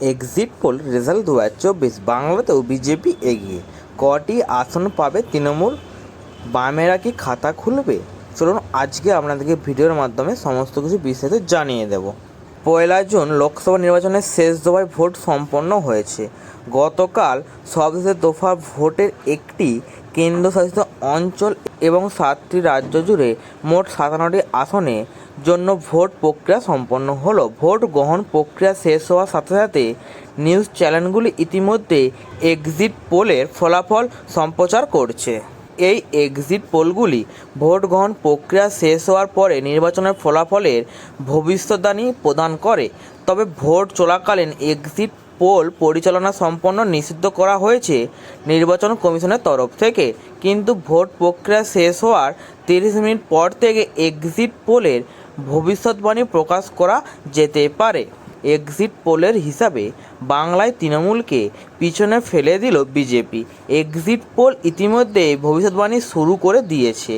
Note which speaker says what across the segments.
Speaker 1: Exit pole result দু হাজার চব্বিশ। বাংলাতেও বিজেপি এগিয়ে। কটি আসন পাবে তৃণমূল? বামেরা কি খাতা খুলবে? চলুন আজকে আপনাদেরকে ভিডিওর মাধ্যমে সমস্ত কিছু বিস্তারিত জানিয়ে দেব। পয়লা জুন লোকসভা নির্বাচনের শেষ দফায় ভোট সম্পন্ন হয়েছে। গতকাল সবশেষ দফা ভোটের একটি কেন্দ্রশাসিত অঞ্চল এবং সাতটি রাজ্য জুড়ে মোট সাতান্নটি আসনে জন্য ভোট প্রক্রিয়া সম্পন্ন হলো। ভোট গ্রহণ প্রক্রিয়া শেষ হওয়ার সাথে সাথে নিউজ চ্যানেলগুলি ইতিমধ্যে এক্সিট পোলের ফলাফল সম্প্রচার করছে। এই এক্সিট পোলগুলি ভোট গ্রহণ প্রক্রিয়া শেষ হওয়ার পরে নির্বাচনের ফলাফলের ভবিষ্যদ্বাণী প্রদান করে। তবে ভোট চলাকালীন এক্সিট পোল পরিচালনা সম্পন্ন নিষিদ্ধ করা হয়েছে নির্বাচন কমিশনের তরফ থেকে। কিন্তু ভোট প্রক্রিয়া শেষ হওয়ার তিরিশ মিনিট পর থেকে এক্সিট পোলের ভবিষ্যৎবাণী প্রকাশ করা যেতে পারে। এক্সিট পোলের হিসাবে বাংলায় তৃণমূলকে পিছনে ফেলে দিল বিজেপি। এক্সিট পোল ইতিমধ্যে ভবিষ্যৎবাণী শুরু করে দিয়েছে।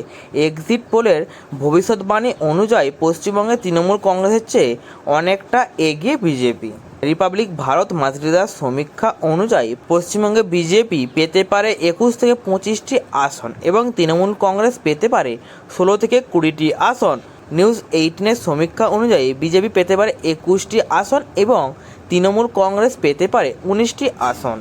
Speaker 1: এক্সিট পোলের ভবিষ্যৎবাণী অনুযায়ী পশ্চিমবঙ্গে তৃণমূল কংগ্রেসের চেয়ে অনেকটা এগিয়ে বিজেপি। রিপাবলিক ভারত মাতৃদার সমীক্ষা অনুযায়ী পশ্চিমবঙ্গে বিজেপি পেতে পারে একুশ থেকে পঁচিশটি আসন এবং তৃণমূল কংগ্রেস পেতে পারে ষোলো থেকে কুড়িটি আসন। নিউজ এইটিনের সমীক্ষা অনুযায়ী বিজেপি পেতে পারে একুশটি আসন এবং তৃণমূল কংগ্রেস পেতে পারে উনিশটি আসন।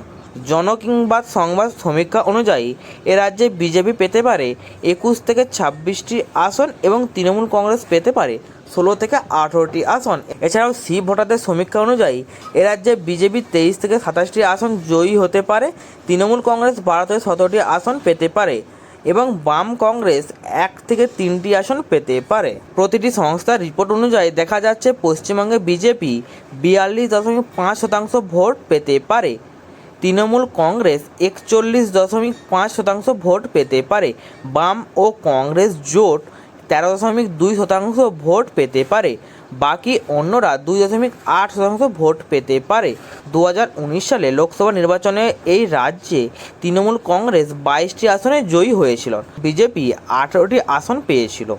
Speaker 1: জনকিংবাদ সংবাদ সমীক্ষা অনুযায়ী এ রাজ্যে বিজেপি পেতে পারে একুশ থেকে ছাব্বিশটি আসন এবং তৃণমূল কংগ্রেস পেতে পারে ষোলো থেকে আঠেরোটি আসন। এছাড়াও সি ভোটারদের সমীক্ষা অনুযায়ী এ রাজ্যে বিজেপি তেইশ থেকে সাতাশটি আসন জয়ী হতে পারে, তৃণমূল কংগ্রেস বারো থেকে সতেরোটি আসন পেতে পারে। এবং বাম কংগ্রেস এক থেকে তিনটি আসন পেতে পারে। প্রতিটি সংস্থার রিপোর্ট অনুযায়ী দেখা যাচ্ছে পশ্চিমবঙ্গে বিজেপি বিয়াল্লিশ দশমিক পাঁচ শতাংশ ভোট পেতে পারে। তৃণমূল কংগ্রেস একচল্লিশ দশমিক পাঁচ শতাংশ ভোট পেতে পারে। বাম ও কংগ্রেস জোট তেরো দশমিক দুই শতাংশ ভোট পেতে পারে। বাকি অন্যরা দুই দশমিক আট শতাংশ ভোট পেতে পারে। দু হাজার উনিশ সালে লোকসভা নির্বাচনে এই রাজ্যে তৃণমূল কংগ্রেস বাইশটি আসনে জয়ী হয়েছিল। বিজেপি আঠারোটি আসন পেয়েছিল।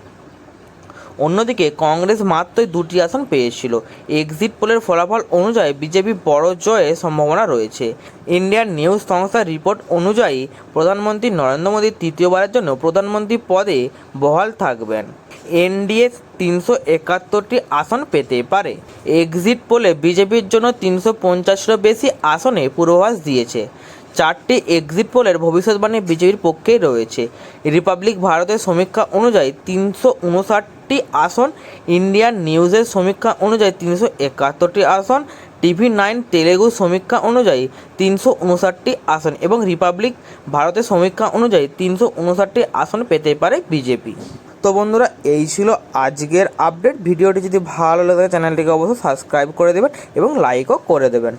Speaker 1: অন্যদিকে কংগ্রেস মাত্রই দুটি আসন পেয়েছিল। এক্সিট পোলের ফলাফল অনুযায়ী বিজেপি বড় জয়ের সম্ভাবনা রয়েছে। ইন্ডিয়ান নিউজ সংস্থার রিপোর্ট অনুযায়ী প্রধানমন্ত্রী নরেন্দ্র মোদী তৃতীয়বারের জন্য প্রধানমন্ত্রী পদে বহাল থাকবেন। এনডিএ তিনশো একাত্তরটি আসন পেতে পারে। এক্সিট পোলে বিজেপির জন্য তিনশো পঞ্চাশেরও বেশি আসনে পূর্বাভাস দিয়েছে। চারটি এক্সিট পোলের ভবিষ্যৎবাণী বিজেপির পক্ষেই রয়েছে। রিপাবলিক ভারতের সমীক্ষা অনুযায়ী তিনশো উনষাটটি আসন, ইন্ডিয়ান নিউজের সমীক্ষা অনুযায়ী তিনশো একাত্তরটি আসন, টিভি নাইন তেলেগু সমীক্ষা অনুযায়ী তিনশো উনষাটটি আসন এবং রিপাবলিক ভারতের সমীক্ষা অনুযায়ী তিনশো উনষাটটি আসন পেতে পারে বিজেপি। তো বন্ধুরা, এই ছিল আজকের আপডেট ভিডিওটি যদি ভালো লাগে চ্যানেলটিকে অবশ্যই সাবস্ক্রাইব করে দেবেন এবং লাইকও করে দেবেন।